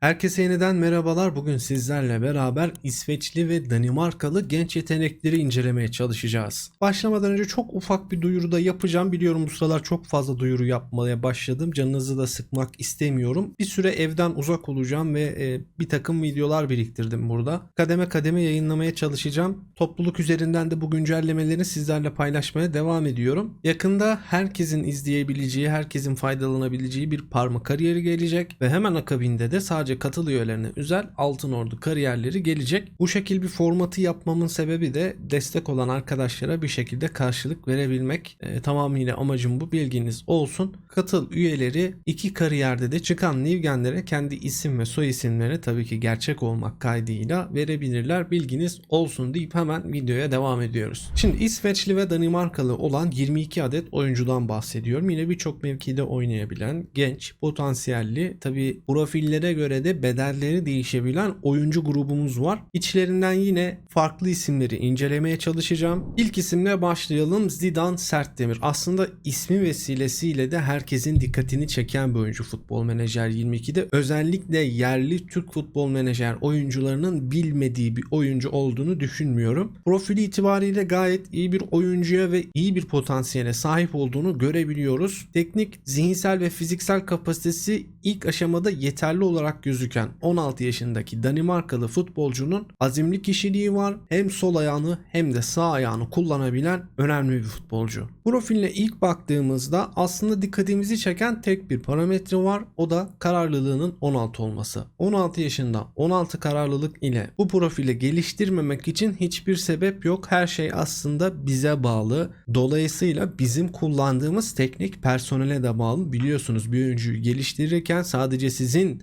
Herkese yeniden merhabalar. Bugün sizlerle beraber İsveçli ve Danimarkalı genç yetenekleri incelemeye çalışacağız. Başlamadan önce çok ufak bir duyuru da yapacağım. Biliyorum bu sıralar çok fazla duyuru yapmaya başladım. Canınızı da sıkmak istemiyorum. Bir süre evden uzak olacağım ve e, bir takım videolar biriktirdim burada. Kademe kademe yayınlamaya çalışacağım. Topluluk üzerinden de bu güncellemeleri sizlerle paylaşmaya devam ediyorum. Yakında herkesin izleyebileceği, herkesin faydalanabileceği bir parma kariyeri gelecek ve hemen akabinde de sadece katıl üyelerine özel Altın Ordu kariyerleri gelecek. Bu şekil bir formatı yapmamın sebebi de destek olan arkadaşlara bir şekilde karşılık verebilmek. E, tamamıyla amacım bu bilginiz olsun. Katıl üyeleri iki kariyerde de çıkan Nivgenlere kendi isim ve soy isimlerini tabii ki gerçek olmak kaydıyla verebilirler. Bilginiz olsun deyip hemen videoya devam ediyoruz. Şimdi İsveçli ve Danimarkalı olan 22 adet oyuncudan bahsediyorum. Yine birçok mevkide oynayabilen, genç, potansiyelli, tabii profillere göre de bedelleri değişebilen oyuncu grubumuz var. İçlerinden yine farklı isimleri incelemeye çalışacağım. İlk isimle başlayalım. Zidane Sertdemir. Aslında ismi vesilesiyle de herkesin dikkatini çeken bir oyuncu Futbol Menajer 22'de. Özellikle yerli Türk Futbol Menajer oyuncularının bilmediği bir oyuncu olduğunu düşünmüyorum. Profili itibariyle gayet iyi bir oyuncuya ve iyi bir potansiyele sahip olduğunu görebiliyoruz. Teknik, zihinsel ve fiziksel kapasitesi ilk aşamada yeterli olarak gözüken 16 yaşındaki Danimarkalı futbolcunun azimli kişiliği var. Hem sol ayağını hem de sağ ayağını kullanabilen önemli bir futbolcu. Profiline ilk baktığımızda aslında dikkatimizi çeken tek bir parametre var. O da kararlılığının 16 olması. 16 yaşında 16 kararlılık ile bu profili geliştirmemek için hiçbir sebep yok. Her şey aslında bize bağlı. Dolayısıyla bizim kullandığımız teknik personele de bağlı. Biliyorsunuz bir oyuncuyu geliştirirken sadece sizin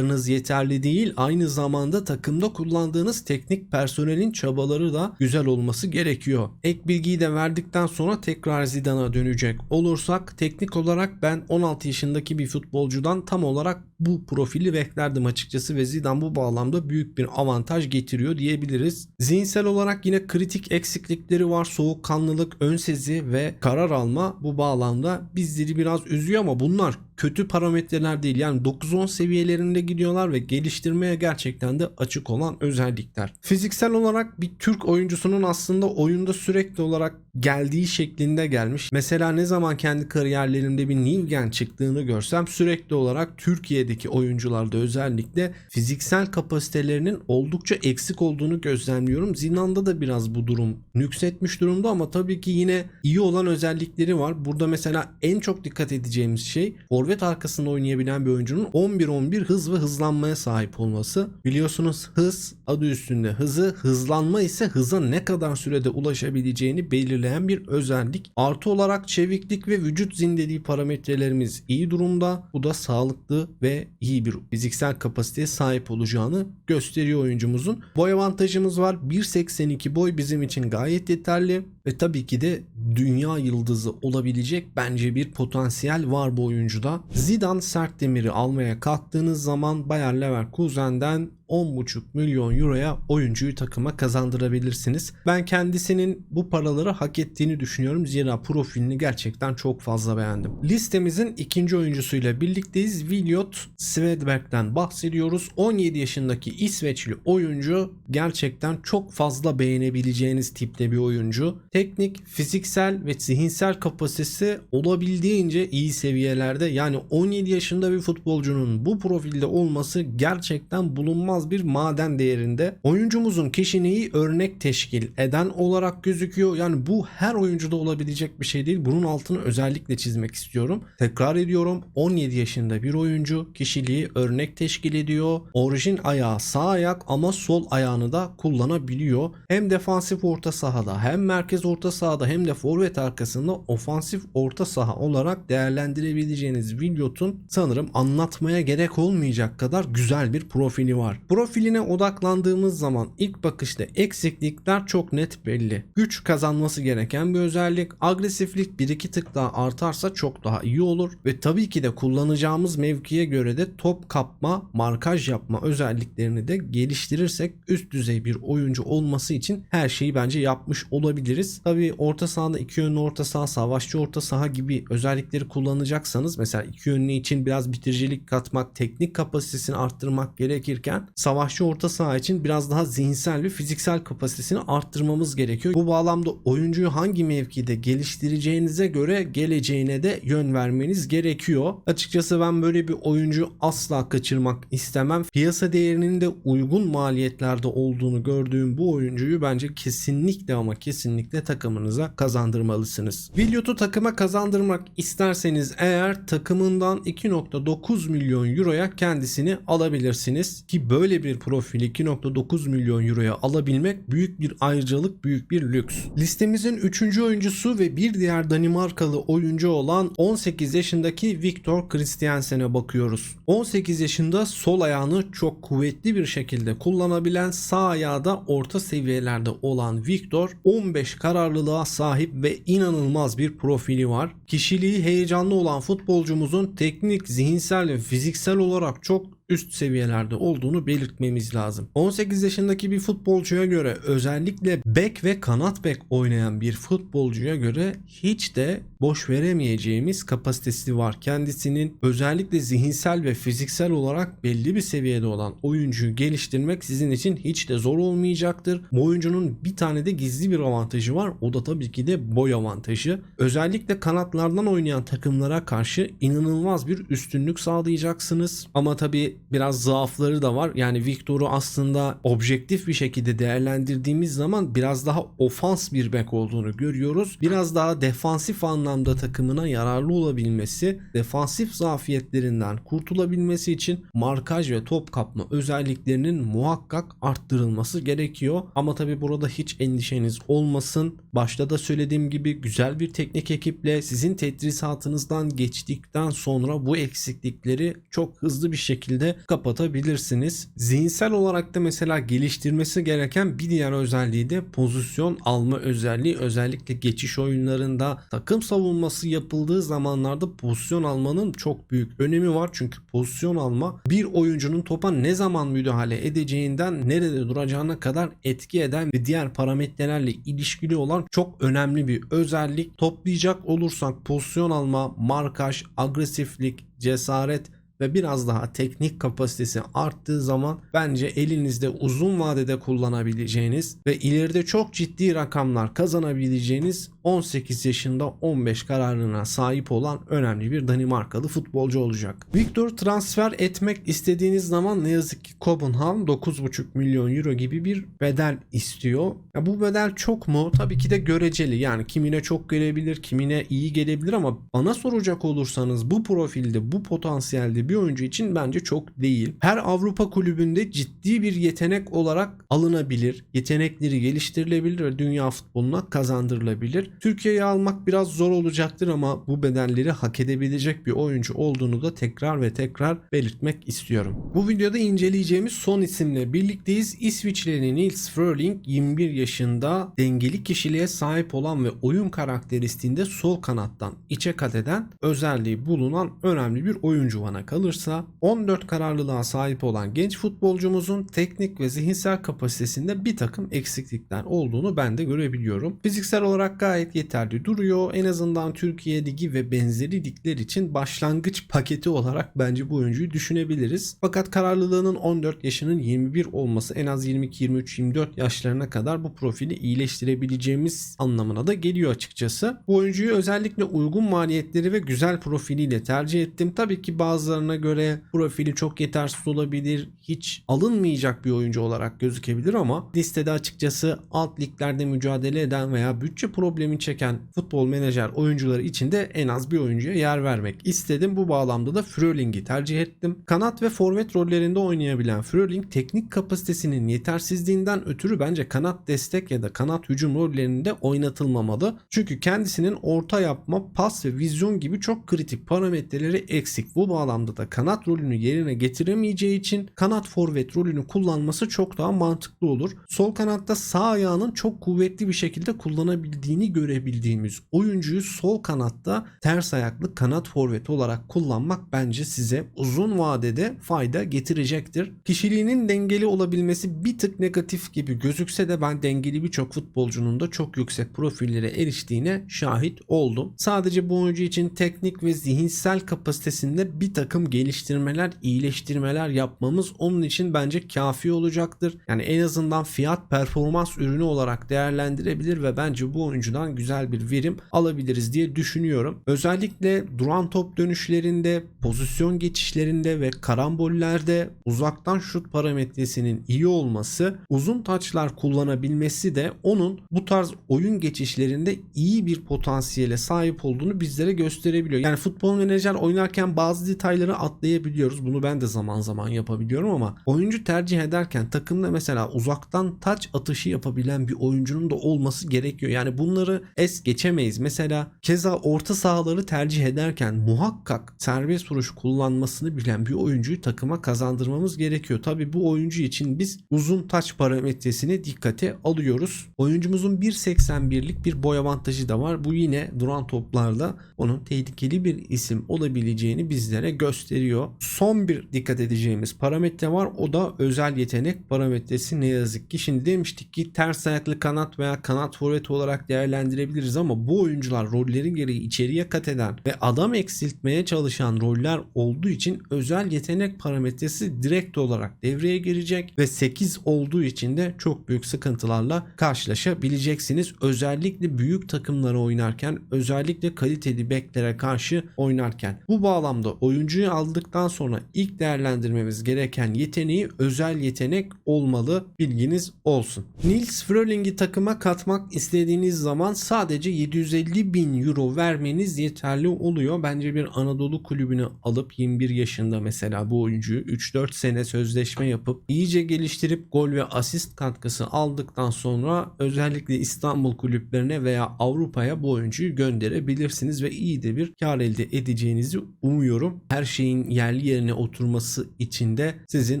çabalarınız yeterli değil. Aynı zamanda takımda kullandığınız teknik personelin çabaları da güzel olması gerekiyor. Ek bilgiyi de verdikten sonra tekrar Zidane'a dönecek olursak teknik olarak ben 16 yaşındaki bir futbolcudan tam olarak bu profili beklerdim açıkçası ve Zidane bu bağlamda büyük bir avantaj getiriyor diyebiliriz. Zihinsel olarak yine kritik eksiklikleri var. Soğukkanlılık, ön sezi ve karar alma bu bağlamda bizleri biraz üzüyor ama bunlar kötü parametreler değil. Yani 9-10 seviyelerinde gidiyorlar ve geliştirmeye gerçekten de açık olan özellikler. Fiziksel olarak bir Türk oyuncusunun aslında oyunda sürekli olarak geldiği şeklinde gelmiş. Mesela ne zaman kendi kariyerlerimde bir Nilgen çıktığını görsem sürekli olarak Türkiye'deki oyuncularda özellikle fiziksel kapasitelerinin oldukça eksik olduğunu gözlemliyorum. Zinan'da da biraz bu durum nüksetmiş durumda ama tabii ki yine iyi olan özellikleri var. Burada mesela en çok dikkat edeceğimiz şey forvet arkasında oynayabilen bir oyuncunun 11-11 hız ve hızlanmaya sahip olması. Biliyorsunuz hız adı üstünde hızı, hızlanma ise hıza ne kadar sürede ulaşabileceğini belirleyen bir özellik. Artı olarak çeviklik ve vücut zindeliği parametrelerimiz iyi durumda. Bu da sağlıklı ve iyi bir fiziksel kapasiteye sahip olacağını gösteriyor oyuncumuzun. Boy avantajımız var. 1.82 boy bizim için gayet yeterli ve tabii ki de dünya yıldızı olabilecek bence bir potansiyel var bu oyuncuda. Zidane Sertdemir'i almaya kalktığınız zaman Bayer Leverkusen'den 10,5 milyon euroya oyuncuyu takıma kazandırabilirsiniz. Ben kendisinin bu paraları hak ettiğini düşünüyorum. Zira profilini gerçekten çok fazla beğendim. Listemizin ikinci oyuncusuyla birlikteyiz. Viljot Svedberg'den bahsediyoruz. 17 yaşındaki İsveçli oyuncu gerçekten çok fazla beğenebileceğiniz tipte bir oyuncu. Teknik, fiziksel ve zihinsel kapasitesi olabildiğince iyi seviyelerde. Yani 17 yaşında bir futbolcunun bu profilde olması gerçekten bulunmaz bir maden değerinde. Oyuncumuzun kişiliği örnek teşkil eden olarak gözüküyor. Yani bu her oyuncuda olabilecek bir şey değil. Bunun altını özellikle çizmek istiyorum. Tekrar ediyorum 17 yaşında bir oyuncu kişiliği örnek teşkil ediyor. Orijin ayağı sağ ayak ama sol ayağını da kullanabiliyor. Hem defansif orta sahada hem merkez orta sahada hem de forvet arkasında ofansif orta saha olarak değerlendirebileceğiniz Vilyot'un sanırım anlatmaya gerek olmayacak kadar güzel bir profili var. Profiline odaklandığımız zaman ilk bakışta eksiklikler çok net belli. Güç kazanması gereken bir özellik. Agresiflik bir iki tık daha artarsa çok daha iyi olur ve tabii ki de kullanacağımız mevkiye göre de top kapma, markaj yapma özelliklerini de geliştirirsek üst düzey bir oyuncu olması için her şeyi bence yapmış olabiliriz. Kullanabilirsiniz. Tabii orta sahada iki yönlü orta saha, savaşçı orta saha gibi özellikleri kullanacaksanız mesela iki yönlü için biraz bitiricilik katmak, teknik kapasitesini arttırmak gerekirken savaşçı orta saha için biraz daha zihinsel ve fiziksel kapasitesini arttırmamız gerekiyor. Bu bağlamda oyuncuyu hangi mevkide geliştireceğinize göre geleceğine de yön vermeniz gerekiyor. Açıkçası ben böyle bir oyuncu asla kaçırmak istemem. Piyasa değerinin de uygun maliyetlerde olduğunu gördüğüm bu oyuncuyu bence kesinlikle ama kesinlikle takımınıza kazandırmalısınız. Williot'u takıma kazandırmak isterseniz eğer takımından 2.9 milyon euroya kendisini alabilirsiniz. Ki böyle bir profili 2.9 milyon euroya alabilmek büyük bir ayrıcalık, büyük bir lüks. Listemizin 3. oyuncusu ve bir diğer Danimarkalı oyuncu olan 18 yaşındaki Victor Christiansen'e bakıyoruz. 18 yaşında sol ayağını çok kuvvetli bir şekilde kullanabilen sağ ayağı da orta seviyelerde olan Victor 15 kararlılığa sahip ve inanılmaz bir profili var. Kişiliği heyecanlı olan futbolcumuzun teknik, zihinsel ve fiziksel olarak çok üst seviyelerde olduğunu belirtmemiz lazım. 18 yaşındaki bir futbolcuya göre özellikle bek ve kanat bek oynayan bir futbolcuya göre hiç de boş veremeyeceğimiz kapasitesi var. Kendisinin özellikle zihinsel ve fiziksel olarak belli bir seviyede olan oyuncuyu geliştirmek sizin için hiç de zor olmayacaktır. Bu oyuncunun bir tane de gizli bir avantajı var. O da tabii ki de boy avantajı. Özellikle kanatlardan oynayan takımlara karşı inanılmaz bir üstünlük sağlayacaksınız. Ama tabii biraz zaafları da var. Yani Victor'u aslında objektif bir şekilde değerlendirdiğimiz zaman biraz daha ofans bir bek olduğunu görüyoruz. Biraz daha defansif anlamda takımına yararlı olabilmesi, defansif zafiyetlerinden kurtulabilmesi için markaj ve top kapma özelliklerinin muhakkak arttırılması gerekiyor. Ama tabi burada hiç endişeniz olmasın. Başta da söylediğim gibi güzel bir teknik ekiple sizin tedrisatınızdan geçtikten sonra bu eksiklikleri çok hızlı bir şekilde kapatabilirsiniz. Zihinsel olarak da mesela geliştirmesi gereken bir diğer özelliği de pozisyon alma özelliği. Özellikle geçiş oyunlarında takım savunması yapıldığı zamanlarda pozisyon almanın çok büyük önemi var. Çünkü pozisyon alma bir oyuncunun topa ne zaman müdahale edeceğinden nerede duracağına kadar etki eden ve diğer parametrelerle ilişkili olan çok önemli bir özellik. Toplayacak olursak pozisyon alma, markaj, agresiflik, cesaret ve biraz daha teknik kapasitesi arttığı zaman bence elinizde uzun vadede kullanabileceğiniz ve ileride çok ciddi rakamlar kazanabileceğiniz 18 yaşında 15 kararına sahip olan önemli bir Danimarkalı futbolcu olacak. Victor transfer etmek istediğiniz zaman ne yazık ki Copenhagen 9,5 milyon euro gibi bir bedel istiyor. Ya bu bedel çok mu? Tabii ki de göreceli. Yani kimine çok gelebilir, kimine iyi gelebilir ama bana soracak olursanız bu profilde, bu potansiyelde bir oyuncu için bence çok değil. Her Avrupa kulübünde ciddi bir yetenek olarak alınabilir. Yetenekleri geliştirilebilir ve dünya futboluna kazandırılabilir. Türkiye'ye almak biraz zor olacaktır ama bu bedelleri hak edebilecek bir oyuncu olduğunu da tekrar ve tekrar belirtmek istiyorum. Bu videoda inceleyeceğimiz son isimle birlikteyiz. İsviçreli Nils Fröling 21 yaşında dengeli kişiliğe sahip olan ve oyun karakteristiğinde sol kanattan içe kat eden özelliği bulunan önemli bir oyuncu bana kalırsa 14 kararlılığa sahip olan genç futbolcumuzun teknik ve zihinsel kapasitesinde bir takım eksiklikler olduğunu ben de görebiliyorum. Fiziksel olarak gayet yeterli duruyor. En azından Türkiye Ligi ve benzeri ligler için başlangıç paketi olarak bence bu oyuncuyu düşünebiliriz. Fakat kararlılığının 14 yaşının 21 olması en az 22, 23, 24 yaşlarına kadar bu profili iyileştirebileceğimiz anlamına da geliyor açıkçası. Bu oyuncuyu özellikle uygun maliyetleri ve güzel profiliyle tercih ettim. Tabii ki bazılarına göre profili çok yetersiz olabilir. Hiç alınmayacak bir oyuncu olarak gözükebilir ama listede açıkçası alt liglerde mücadele eden veya bütçe problemi çeken futbol menajer oyuncuları için de en az bir oyuncuya yer vermek istedim. Bu bağlamda da Fröling'i tercih ettim. Kanat ve forvet rollerinde oynayabilen Fröling teknik kapasitesinin yetersizliğinden ötürü bence kanat destek ya da kanat hücum rollerinde oynatılmamalı. Çünkü kendisinin orta yapma, pas ve vizyon gibi çok kritik parametreleri eksik. Bu bağlamda da kanat rolünü yerine getiremeyeceği için kanat forvet rolünü kullanması çok daha mantıklı olur. Sol kanatta sağ ayağının çok kuvvetli bir şekilde kullanabildiğini görebildiğimiz oyuncuyu sol kanatta ters ayaklı kanat forveti olarak kullanmak bence size uzun vadede fayda getirecektir. Kişiliğinin dengeli olabilmesi bir tık negatif gibi gözükse de ben dengeli birçok futbolcunun da çok yüksek profillere eriştiğine şahit oldum. Sadece bu oyuncu için teknik ve zihinsel kapasitesinde bir takım geliştirmeler, iyileştirmeler yapmamız onun için bence kafi olacaktır. Yani en azından fiyat performans ürünü olarak değerlendirebilir ve bence bu oyuncudan güzel bir verim alabiliriz diye düşünüyorum. Özellikle duran top dönüşlerinde, pozisyon geçişlerinde ve karambollerde uzaktan şut parametresinin iyi olması, uzun taçlar kullanabilmesi de onun bu tarz oyun geçişlerinde iyi bir potansiyele sahip olduğunu bizlere gösterebiliyor. Yani futbol menajer oynarken bazı detayları atlayabiliyoruz. Bunu ben de zaman zaman yapabiliyorum ama oyuncu tercih ederken takımda mesela uzaktan taç atışı yapabilen bir oyuncunun da olması gerekiyor. Yani bunları es geçemeyiz. Mesela keza orta sahaları tercih ederken muhakkak serbest vuruş kullanmasını bilen bir oyuncuyu takıma kazandırmamız gerekiyor. Tabi bu oyuncu için biz uzun taç parametresini dikkate alıyoruz. Oyuncumuzun 1.81'lik bir boy avantajı da var. Bu yine duran toplarda onun tehlikeli bir isim olabileceğini bizlere gösteriyor. Son bir dikkat edeceğimiz parametre var. O da özel yetenek parametresi ne yazık ki. Şimdi demiştik ki ters ayaklı kanat veya kanat forvet olarak değerlendirebiliriz ama bu oyuncular rollerin gereği içeriye kat eden ve adam eksiltmeye çalışan roller olduğu için özel yetenek parametresi direkt olarak devreye girecek ve 8 olduğu için de çok büyük sıkıntılarla karşılaşabileceksiniz. Özellikle büyük takımlara oynarken, özellikle kaliteli beklere karşı oynarken. Bu bağlamda oyuncuyu aldıktan sonra ilk değerlendirmemiz gereken yeteneği özel yetenek olmalı. Bilginiz olsun. Nils Fröling'i takıma katmak istediğiniz zaman sadece 750 bin euro vermeniz yeterli oluyor. Bence bir Anadolu kulübünü alıp 21 yaşında mesela bu oyuncuyu 3-4 sene sözleşme yapıp iyice geliştirip gol ve asist katkısı aldıktan sonra özellikle İstanbul kulüplerine veya Avrupa'ya bu oyuncuyu gönderebilirsiniz ve iyi de bir kar elde edeceğinizi umuyorum. Her şeyin yerli yerine oturması için de sizin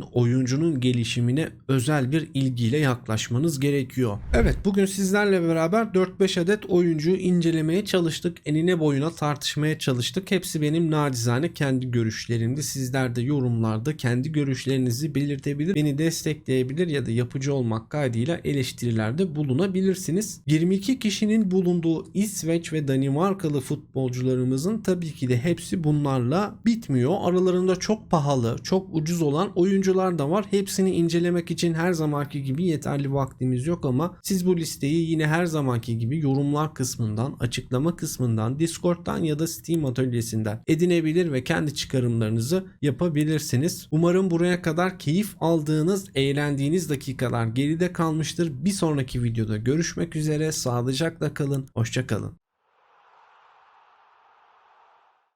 oyuncunun gelişimine özel bir ilgiyle yaklaşmanız gerekiyor. Evet bugün sizlerle beraber 4-5 adet oyuncuyu incelemeye çalıştık. Enine boyuna tartışmaya çalıştık. Hepsi benim nacizane kendi görüşlerimdi. Sizler de yorumlarda kendi görüşlerinizi belirtebilir, beni destekleyebilir ya da yapıcı olmak kaydıyla eleştirilerde bulunabilirsiniz. 22 kişinin bulunduğu İsveç ve Danimarkalı futbolcularımızın tabii ki de hepsi bunlarla bitmiyor. Aralarında çok pahalı, çok ucuz olan oyuncular da var. Hepsini incelemek için her zamanki gibi yeterli vaktimiz yok ama siz bu listeyi yine her zamanki gibi yorumlar kısmından, açıklama kısmından, Discord'dan ya da Steam atölyesinden edinebilir ve kendi çıkarımlarınızı yapabilirsiniz. Umarım buraya kadar keyif aldığınız, eğlendiğiniz dakikalar geride kalmıştır. Bir sonraki videoda görüşmek üzere. Sağlıcakla kalın. Hoşçakalın.